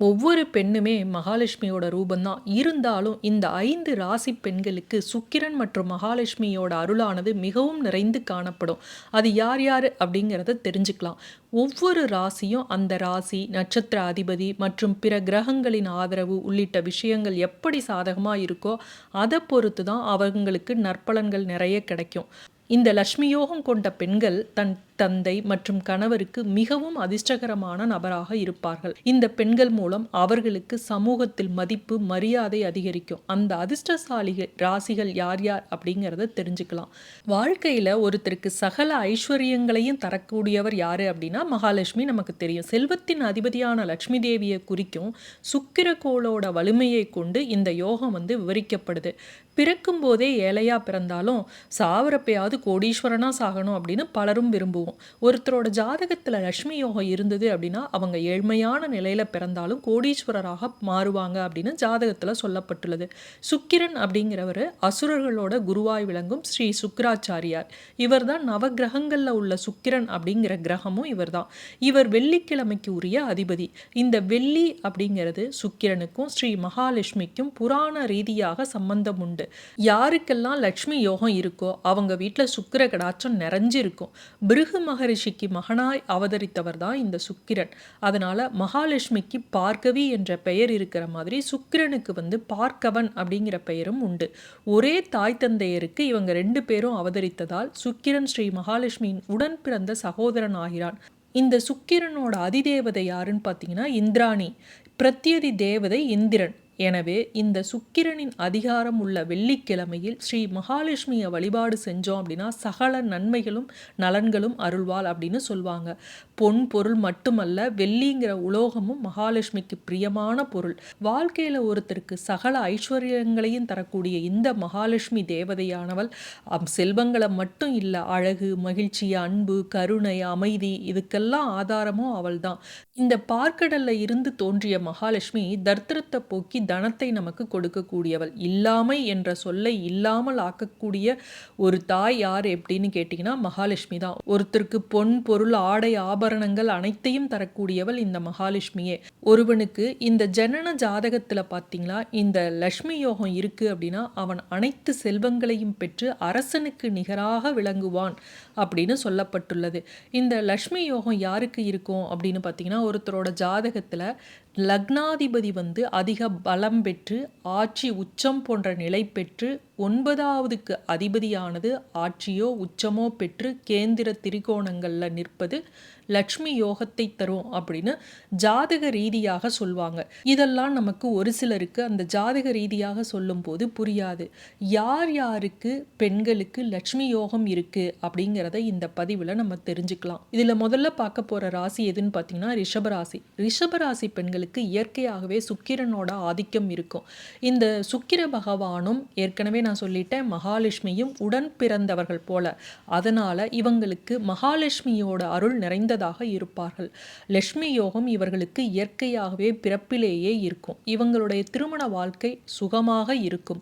ஒவ்வொரு பெண்ணுமே மகாலட்சுமியோட ரூபந்தான். இருந்தாலும் இந்த ஐந்து ராசி பெண்களுக்கு சுக்கிரன் மற்றும் மகாலட்சுமியோட அருளானது மிகவும் நிறைந்து காணப்படும். அது யார் யார் அப்படிங்கிறத தெரிஞ்சுக்கலாம். ஒவ்வொரு ராசியும் அந்த ராசி நட்சத்திர அதிபதி மற்றும் பிற கிரகங்களின் ஆதரவு உள்ளிட்ட விஷயங்கள் எப்படி சாதகமாக இருக்கோ அதை பொறுத்து தான் அவங்களுக்கு நற்பலன்கள் நிறைய கிடைக்கும். இந்த லக்ஷ்மி யோகம் கொண்ட பெண்கள் தன் தந்தை மற்றும் கணவருக்கு மிகவும் அதிர்ஷ்டகரமான நபராக இருப்பார்கள். இந்த பெண்கள் மூலம் அவர்களுக்கு சமூகத்தில் மதிப்பு மரியாதை அதிகரிக்கும். அந்த அதிர்ஷ்டசாலிகள் ராசிகள் யார் யார் அப்படிங்கிறத தெரிஞ்சுக்கலாம். வாழ்க்கையில் ஒருத்தருக்கு சகல ஐஸ்வர்யங்களையும் தரக்கூடியவர் யார் அப்படின்னா மகாலட்சுமி நமக்கு தெரியும். செல்வத்தின் அதிபதியான லட்சுமி தேவியை குறிக்கும் சுக்கிரகோளோட வலிமையை கொண்டு இந்த யோகம் வந்து விவரிக்கப்படுது. பிறக்கும் போதே ஏழையா பிறந்தாலும் சாவரப்பையாவது கோடீஸ்வரனாக சாகணும் அப்படின்னு பலரும் விரும்புவோம். ஒருத்தரோட ஜாதகத்தில் லக்ஷ்மி யோகம் இருந்தது அப்படின்னா அவங்க ஏழ்மையான நிலையில் பிறந்தாலும் கோடீஸ்வரராக மாறுவாங்க அப்படின்னு ஜாதகத்தில் சொல்லப்பட்டுள்ளது. சுக்கிரன் அப்படிங்கிறவர் அசுரர்களோட குருவாய் விளங்கும் ஸ்ரீ சுக்கராச்சாரியார். இவர் தான் நவகிரகங்களில் உள்ள சுக்கிரன் அப்படிங்கிற கிரகமும் இவர் தான் இவர் வெள்ளிக்கிழமைக்கு உரிய அதிபதி. இந்த வெள்ளி அப்படிங்கிறது சுக்கிரனுக்கும் ஸ்ரீ மகாலட்சுமிக்கும் புராண ரீதியாக சம்பந்தம் உண்டு. யாருக்கெல்லாம் லக்ஷ்மி யோகம் இருக்கோ அவங்க வீட்டில் சுக்கிர கடாச்சம் நிறைஞ்சிருக்கும். பிருகு மகரிஷிக்கு மகனாய் அவதரித்தவர் தான் இந்த சுக்கிரன். அதனால மகாலட்சுமிக்கு பார்க்கவி என்ற பெயர் இருக்கிற மாதிரி சுக்கிரனுக்கு வந்து பார்க்கவன் அப்படிங்கிற பெயரும் உண்டு. ஒரே தாய் தந்தையருக்கு இவங்க ரெண்டு பேரும் அவதரித்ததால் சுக்கிரன் ஸ்ரீ மகாலட்சுமியின் உடன் பிறந்த சகோதரன் ஆகிறான். இந்த சுக்கிரனோட அதிதேவதை யாருன்னு பார்த்தீங்கன்னா இந்திராணி. பிரத்யதி தேவதை இந்திரன். எனவே இந்த சுக்கிரனின் அதிகாரம் உள்ள வெள்ளிக்கிழமையில் ஸ்ரீ மகாலட்சுமியை வழிபாடு செஞ்சோம் அப்படின்னா சகல நன்மைகளும் நலன்களும் அருள்வாள் அப்படின்னு சொல்லுவாங்க பொன் பொருள் மட்டுமல்ல வெள்ளிங்கிற உலோகமும் மகாலட்சுமிக்கு பிரியமான பொருள். வாழ்க்கையில் ஒருத்தருக்கு சகல ஐஸ்வர்யங்களையும் தரக்கூடிய இந்த மகாலட்சுமி தேவதையானவள் செல்வங்களை மட்டும் இல்லை அழகு மகிழ்ச்சி அன்பு கருணை அமைதி இதுக்கெல்லாம் ஆதாரமும் அவள் தான் இந்த பார்க்கடல்ல இருந்து தோன்றிய மகாலட்சுமி தர்த்திரத்தை போக்கி தனத்தை நமக்கு கொடுக்கக்கூடியவள். இல்லாமை என்ற சொல்லை இல்லாமல் ஆக்கக்கூடிய ஒரு தாய் யார் எப்படின்னு கேட்டிங்கன்னா மகாலட்சுமி தான். ஒருத்தருக்கு பொன் பொருள் ஆடை ஆபரணங்கள் அனைத்தையும் தரக்கூடியவள் இந்த மகாலட்சுமியே. ஒருவனுக்கு இந்த ஜனன ஜாதகத்தில் பார்த்தீங்களா இந்த லக்ஷ்மி யோகம் இருக்குது அப்படின்னா அவன் அனைத்து செல்வங்களையும் பெற்று அரசனுக்கு நிகராக விளங்குவான் அப்படின்னு சொல்லப்பட்டுள்ளது. இந்த லக்ஷ்மி யோகம் யாருக்கு இருக்கும் அப்படின்னு பார்த்தீங்கன்னா ஒருத்தரோட ஜாதகத்தில் லக்னாதிபதி வந்து அதிக பலம் பெற்று ஆட்சி உச்சம் போன்ற நிலை பெற்று ஒன்பதாவதுக்கு அதிபதியானது ஆட்சியோ உச்சமோ பெற்று கேந்திர திரிகோணங்களில் நிற்பது லக்ஷ்மி யோகத்தை தரும் அப்படின்னு ஜாதக ரீதியாக சொல்லுவாங்க இதெல்லாம் நமக்கு ஒரு சிலருக்கு அந்த ஜாதக ரீதியாக சொல்லும்போது புரியாது. யார் யாருக்கு பெண்களுக்கு லக்ஷ்மி யோகம் இருக்குது அப்படிங்கிறத இந்த பதிவில் நம்ம தெரிஞ்சுக்கலாம். இதில் முதல்ல பார்க்க போகிற ராசி எதுன்னு பார்த்தீங்கன்னா ரிஷபராசி. ரிஷபராசி பெண்களுக்கு இயற்கையாகவே சுக்கிரனோட ஆதிக்கம் இருக்கும். இந்த சுக்கிர பகவானும் ஏற்கனவே நான் சொல்லிட்டேன் மகாலட்சுமியும் உடன் பிறந்தவர்கள் போல. அதனால் இவங்களுக்கு மகாலட்சுமியோட அருள் நிறைந்த நிறைந்ததாக இருப்பார்கள். லக்ஷ்மி யோகம் இவர்களுக்கு இயற்கையாகவே பிறப்பிலேயே இருக்கும். இவங்களுடைய திருமண வாழ்க்கை சுகமாக இருக்கும்.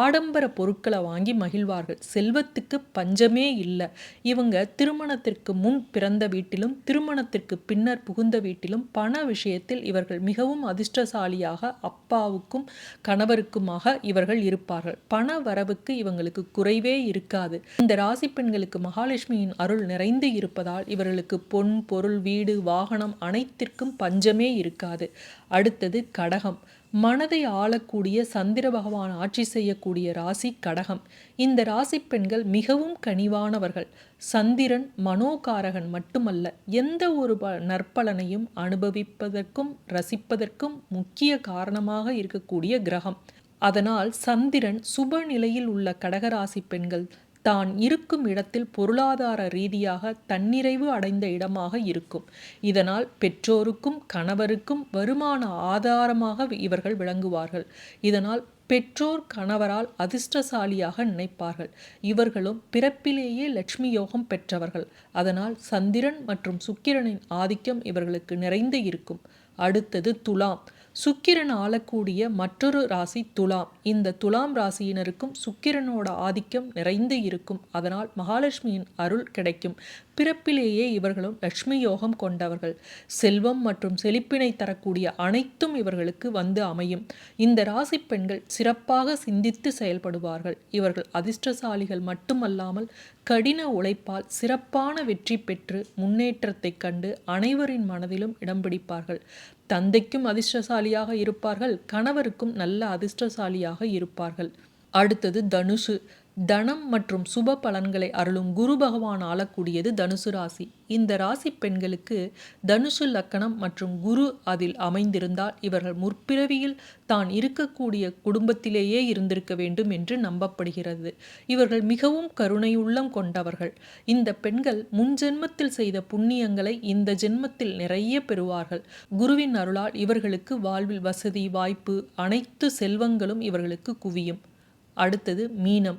ஆடம்பர பொருட்களை வாங்கி மகிழ்வார்கள். செல்வத்துக்கு பஞ்சமே இல்லை. இவங்க திருமணத்திற்கு முன் பிறந்த வீட்டிலும் திருமணத்திற்கு பின்னர் புகுந்த வீட்டிலும் பண விஷயத்தில் இவர்கள் மிகவும் அதிர்ஷ்டசாலியாக அப்பாவுக்கும் கணவருக்குமாக இவர்கள் இருப்பார்கள். பண வரவுக்கு இவங்களுக்கு குறைவே இருக்காது. இந்த ராசி பெண்களுக்கு மகாலட்சுமியின் அருள் நிறைந்து இருப்பதால் இவர்களுக்கு பொன் பொருள் வீடு வாகனம் அனைத்திற்கும் பஞ்சமே இருக்காது. அடுத்தது கடகம். மனதை ஆளக்கூடிய சந்திர பகவான் ஆட்சி செய்யக்கூடிய ராசி கடகம். இந்த ராசி பெண்கள் மிகவும் கனிவானவர்கள். சந்திரன் மனோகாரகன் மட்டுமல்ல எந்த ஒரு நற்பலனையும் அனுபவிப்பதற்கும் ரசிப்பதற்கும் முக்கிய காரணமாக இருக்கக்கூடிய கிரகம். அதனால் சந்திரன் சுப நிலையில் உள்ள கடகராசி பெண்கள் தான் இருக்கும் இடத்தில் பொருளாதார ரீதியாக தன்னிறைவு அடைந்த இடமாக இருக்கும். இதனால் பெற்றோருக்கும் கணவருக்கும் வருமான ஆதாரமாக இவர்கள் விளங்குவார்கள். இதனால் பெற்றோர் கணவரால் அதிர்ஷ்டசாலியாக நினைப்பார்கள். இவர்களும் பிறப்பிலேயே லட்சுமி யோகம் பெற்றவர்கள். அதனால் சந்திரன் மற்றும் சுக்கிரனின் ஆதிக்கம் இவர்களுக்கு நிறைந்து இருக்கும். அடுத்தது துலாம். சுக்கிரன் ஆளக்கூடிய மற்றொரு ராசி துலாம். இந்த துலாம் ராசியினருக்கும் சுக்கிரனோட ஆதிக்கம் நிறைந்து இருக்கும். அதனால் மகாலட்சுமியின் அருள் கிடைக்கும். பிறப்பிலேயே இவர்களும் லட்சுமி யோகம் கொண்டவர்கள். செல்வம் மற்றும் செழிப்பினை தரக்கூடிய அனைத்தும் இவர்களுக்கு வந்து அமையும். இந்த ராசி பெண்கள் சிறப்பாக சிந்தித்து செயல்படுவார்கள். இவர்கள் அதிர்ஷ்டசாலிகள் மட்டுமல்லாமல் கடின உழைப்பால் சிறப்பான வெற்றி பெற்று முன்னேற்றத்தை கண்டு அனைவரின் மனதிலும் இடம் பிடிப்பார்கள். தந்தைக்கும் அதிர்ஷ்டசாலியாக இருப்பார்கள். கணவருக்கும் நல்ல அதிர்ஷ்டசாலியாக இருப்பார்கள். அடுத்தது தனுசு. தனம் மற்றும் சுப பலன்களை அருளும் குரு பகவான் ஆளக்கூடியது தனுசு ராசி. இந்த ராசி பெண்களுக்கு தனுசு லக்கணம் மற்றும் குரு அதில் அமைந்திருந்தால் இவர்கள் முற்பிறவியில் தான் இருக்கக்கூடிய குடும்பத்திலேயே இருந்திருக்க வேண்டும் என்று நம்பப்படுகிறது. இவர்கள் மிகவும் கருணையுள்ளம் கொண்டவர்கள். இந்த பெண்கள் முன் ஜென்மத்தில் செய்த புண்ணியங்களை இந்த ஜென்மத்தில் நிறைய பெறுவார்கள். குருவின் அருளால் இவர்களுக்கு வாழ்வில் வசதி வாய்ப்பு அனைத்து செல்வங்களும் இவர்களுக்கு குவியும். அடுத்தது மீனம்.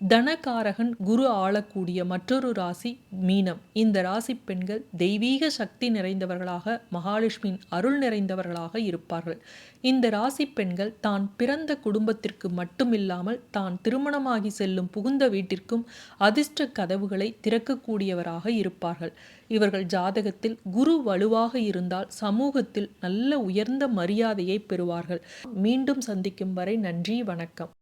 தனகாரகன் குரு ஆளக்கூடிய மற்றொரு ராசி மீனம். இந்த ராசி பெண்கள் தெய்வீக சக்தி நிறைந்தவர்களாக மகாலட்சுமியின் அருள் நிறைந்தவர்களாக இருப்பார்கள். இந்த ராசி பெண்கள் தான் பிறந்த குடும்பத்திற்கு மட்டுமில்லாமல் தான் திருமணமாகி செல்லும் புகுந்த வீட்டிற்கும் அதிர்ஷ்ட கதவுகளை திறக்கக்கூடியவராக இருப்பார்கள். இவர்கள் ஜாதகத்தில் குரு வலுவாக இருந்தால் சமூகத்தில் நல்ல உயர்ந்த மரியாதையை பெறுவார்கள். மீண்டும் சந்திக்கும் வரை நன்றி வணக்கம்.